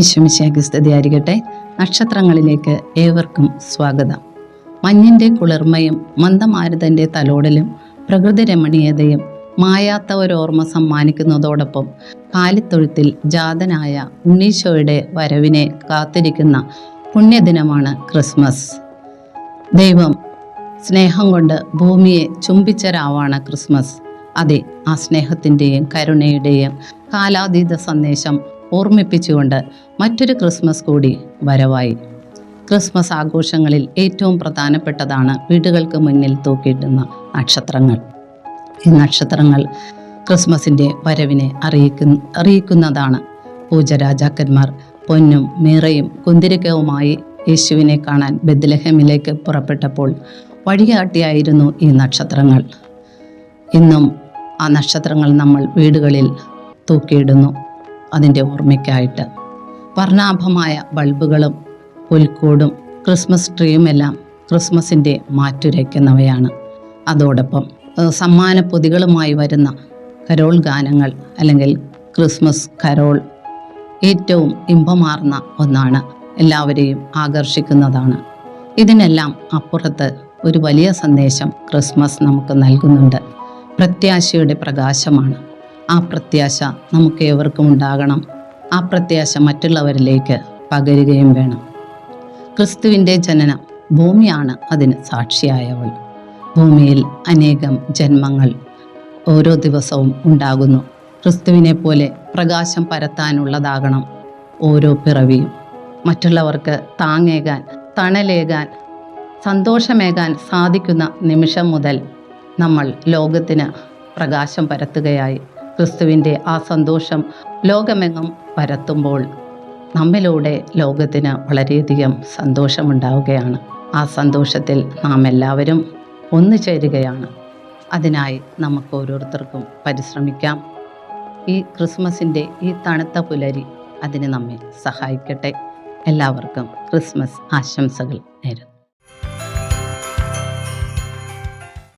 ഈശ്വമിശേഖ സ്തുതിയായിരിക്കട്ടെ നക്ഷത്രങ്ങളിലേക്ക് ഏവർക്കും സ്വാഗതം. മഞ്ഞിന്റെ കുളിർമയും മന്ദമാരുതന്റെ തലോടലും പ്രകൃതി രമണീയതയും മായാത്ത ഒരോർമ്മ സമ്മാനിക്കുന്നതോടൊപ്പം കാലിത്തൊഴുത്തിൽ ജാതനായ ഉണ്ണീശോയുടെ വരവിനെ കാത്തിരിക്കുന്ന പുണ്യദിനമാണ് ക്രിസ്മസ്. ദൈവം സ്നേഹം കൊണ്ട് ഭൂമിയെ ചുംബിച്ച രാവാണ് ക്രിസ്മസ്. അതെ ആ സ്നേഹത്തിന്റെയും കരുണയുടെയും കാലാതീത സന്ദേശം ഓർമ്മിപ്പിച്ചുകൊണ്ട് മറ്റൊരു ക്രിസ്മസ് കൂടി വരവായി. ക്രിസ്മസ് ആഘോഷങ്ങളിൽ ഏറ്റവും പ്രധാനപ്പെട്ടതാണ് വീടുകൾക്ക് മുന്നിൽ തൂക്കിയിടുന്ന നക്ഷത്രങ്ങൾ. ഈ നക്ഷത്രങ്ങൾ ക്രിസ്മസിന്റെ വരവിനെ അറിയിക്കുന്ന അറിയിക്കുന്നതാണ്. പൂജരാജാക്കന്മാർ പൊന്നും മീറയും കുന്തിരിക്കവുമായി യേശുവിനെ കാണാൻ ബദ്ലഹമിലേക്ക് പുറപ്പെട്ടപ്പോൾ വഴികാട്ടിയായിരുന്നു ഈ നക്ഷത്രങ്ങൾ. ഇന്നും ആ നക്ഷത്രങ്ങൾ നമ്മൾ വീടുകളിൽ തൂക്കിയിടുന്നു. അതിന്റെ ഓർമ്മയ്ക്കായിട്ട്. വർണാഭമായ ബൾബുകളും പുൽക്കൂടും ക്രിസ്മസ് ട്രീയും എല്ലാം ക്രിസ്മസിന്റെ മാറ്റുരയ്ക്കുന്നവയാണ്. അതോടൊപ്പം സമ്മാന പൊതികളുമായി വരുന്ന കരോൾ ഗാനങ്ങൾ അല്ലെങ്കിൽ ക്രിസ്മസ് കരോൾ ഏറ്റവും ഇമ്പമാർന്ന ഒന്നാണ്. എല്ലാവരെയും ആകർഷിക്കുന്നതാണ്. ഇതിനെല്ലാം അപ്പുറത്ത് ഒരു വലിയ സന്ദേശം ക്രിസ്മസ് നമുക്ക് നൽകുന്നുണ്ട്. പ്രത്യാശയുടെ പ്രകാശമാണ്. ആ പ്രത്യാശ നമുക്ക് ഏവർക്കും ഉണ്ടാകണം. ആ പ്രത്യാശ മറ്റുള്ളവരിലേക്ക് പകരുകയും വേണം. ക്രിസ്തുവിന്റെ ജനനം ഭൂമിയാണ് അതിന് സാക്ഷിയായവൾ. ഭൂമിയിൽ അനേകം ജന്മങ്ങൾ ഓരോ ദിവസവും ഉണ്ടാകുന്നു. ക്രിസ്തുവിനെ പോലെ പ്രകാശം പരത്താനുള്ളതാകണം ഓരോ പിറവിയും. മറ്റുള്ളവർക്ക് താങ്ങേകാൻ തണലേകാൻ സന്തോഷമേകാൻ സാധിക്കുന്ന നിമിഷം മുതൽ നമ്മൾ ലോകത്തിന് പ്രകാശം പരത്തുകയായി ക്രിസ്തുവിന്റെ ആ സന്തോഷം ലോകമെങ്ങും പരത്തുമ്പോൾ നമ്മിലൂടെ ലോകത്തിന് വളരെയധികം സന്തോഷമുണ്ടാവുകയാണ്. ആ സന്തോഷത്തിൽ നാം എല്ലാവരും ഒന്നു ചേരുകയാണ് അതിനായി നമുക്ക് ഓരോരുത്തർക്കും പരിശ്രമിക്കാം. ഈ ക്രിസ്മസിന്റെ ഈ തണുത്ത പുലരി അതിന് നമ്മെ സഹായിക്കട്ടെ. എല്ലാവർക്കും ക്രിസ്മസ് ആശംസകൾ നേരുന്നു.